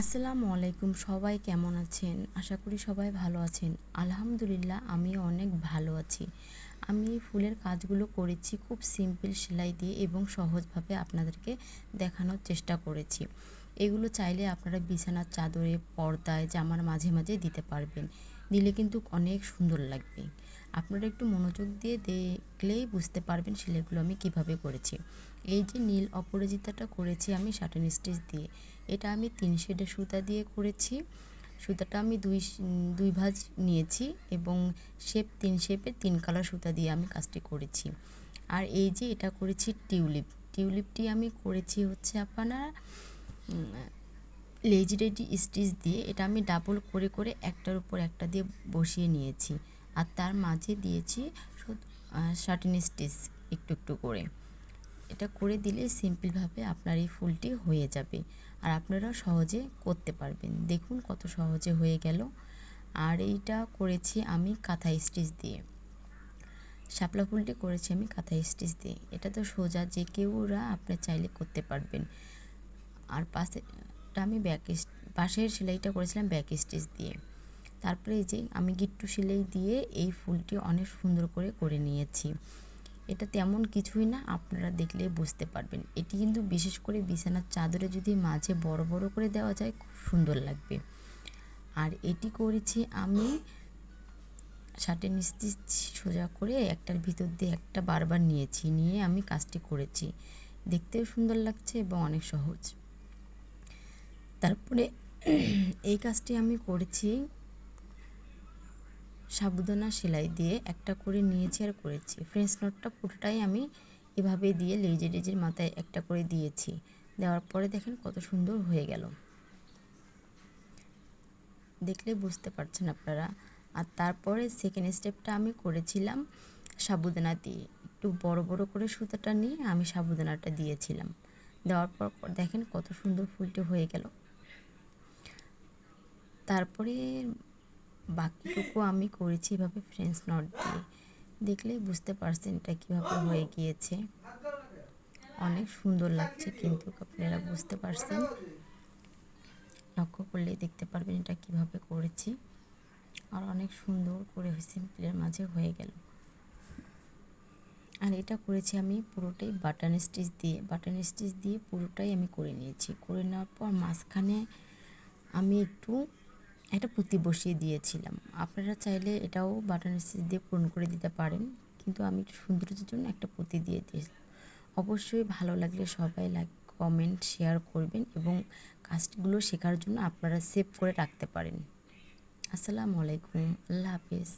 আসসালামু আলাইকুম, সবাই কেমন আছেন? আশা করি সবাই ভালো আছেন। আলহামদুলিল্লাহ আমি অনেক ভালো আছি। আমি ফুলের কাজগুলো করেছি খুব সিম্পল সেলাই দিয়ে এবং সহজভাবে আপনাদেরকে দেখানোর চেষ্টা করেছি। এগুলো চাইলে আপনারা বিছানার চাদরে, পর্দায়, জামার মাঝে মাঝে দিতে পারবেন। দিলে কিন্তু অনেক সুন্দর লাগবে। আপনারা একটু মনোযোগ দিয়ে দেখলেই বুঝতে পারবেন সেলাইগুলো আমি কীভাবে করেছি। এই যে নীল অপরাজিতাটা করেছি আমি শাটন স্টিচ দিয়ে। এটা আমি তিন শেডের সুতা দিয়ে করেছি। সুতাটা আমি দুই দুই ভাঁজ নিয়েছি এবং শেপ তিন শেপে তিন কালার সুতা দিয়ে আমি কাজটি করেছি। আর এই যে এটা করেছি টিউলিপ। টিউলিপটি আমি করেছি হচ্ছে আপনার লেজি রেডি স্টিচ দিয়ে এটা আমি ডাবল করে করে একটার উপর একটা দিয়ে বসিয়ে নিয়েছি। আর তার মাঝে দিয়েছি শার্টিন স্টিচ একটু একটু করে। এটা করে দিলে সিম্পলভাবে আপনার এই ফুলটি হয়ে যাবে। আর আপনারা সহজে করতে পারবেন। দেখুন কত সহজে হয়ে গেল। আর এইটা করেছি আমি কাঁথা স্টিচ দিয়ে। শাপলা ফুলটি করেছি আমি কাঁথা স্টিচ দিয়ে। এটা তো সোজা যে কেউরা আপনি চাইলে করতে পারবেন। আর পাশেটা আমি ব্যাক পাশের সেলাইটা করেছিলাম ব্যাক স্টিচ দিয়ে। তারপরে এই যে আমি গিট্টু সেলাই দিয়ে এই ফুলটি অনেক সুন্দর করে করে নিয়েছি। এটা তেমন কিছুই না, আপনারা দেখলে বুঝতে পারবেন। এটি কিন্তু বিশেষ করে বিছানার চাদরে যদি মাঝে বড় বড় করে দেওয়া যায়, খুব সুন্দর লাগবে। আর এটি করেছি আমি শার্টের নিস্তি সোজা করে একটার ভিতর দিয়ে একটা বারবার নিয়েছি, নিয়ে আমি কাজটি করেছি। দেখতেও সুন্দর লাগছে এবং অনেক সহজ। তারপরে এই কাজটি আমি করেছি সাবুদানা সেলাই দিয়ে। একটা করে নিয়েছি আর করেছি। ফ্রেঞ্চ নটটা পুরোটাই আমি এভাবে দিয়ে লেজে লেজের মাথায় একটা করে দিয়েছি। দেওয়ার পরে দেখেন কত সুন্দর হয়ে গেল। দেখলে বুঝতে পারছেন আপনারা। আর তারপরে সেকেন্ড স্টেপটা আমি করেছিলাম সাবুদানা দিয়ে। একটু বড় বড় করে সুতাটা নিয়ে আমি সাবুদানাটা দিয়েছিলাম। দেওয়ার পর দেখেন কত সুন্দর ফুলটি হয়ে গেল। তারপরে বাকিটুকু আমি করেছি এভাবে ফ্রেঞ্চ নট দিয়ে। দেখলেই বুঝতে পারছেন এটা কীভাবে হয়ে গিয়েছে। অনেক সুন্দর লাগছে কিন্তু আপনারা বুঝতে পারছেন। লক্ষ্য করলেই দেখতে পারবেন এটা কীভাবে করেছি। আর অনেক সুন্দর করে সিম্পলের মাঝে হয়ে গেল। আর এটা করেছি আমি পুরোটাই বাটন স্টিচ দিয়ে। বাটন স্টিচ দিয়ে পুরোটাই আমি করে নিয়েছি। করে নেওয়ার পর মাঝখানে আমি একটু একটা পুঁতি বসিয়ে দিয়েছিলাম। আপনারা চাইলে এটাও বাটন স্টিচ দিয়ে পূরণ করে দিতে পারেন, কিন্তু আমি একটু সৌন্দর্যের জন্য একটা পুঁতি দিয়ে দিয়েছিলাম অবশ্যই ভালো লাগলে সবাই লাইক, কমেন্ট, শেয়ার করবেন এবং কাজগুলো শেখার জন্য আপনারা সেভ করে রাখতে পারেন। আসসালামু আলাইকুম, আল্লাহ হাফিজ।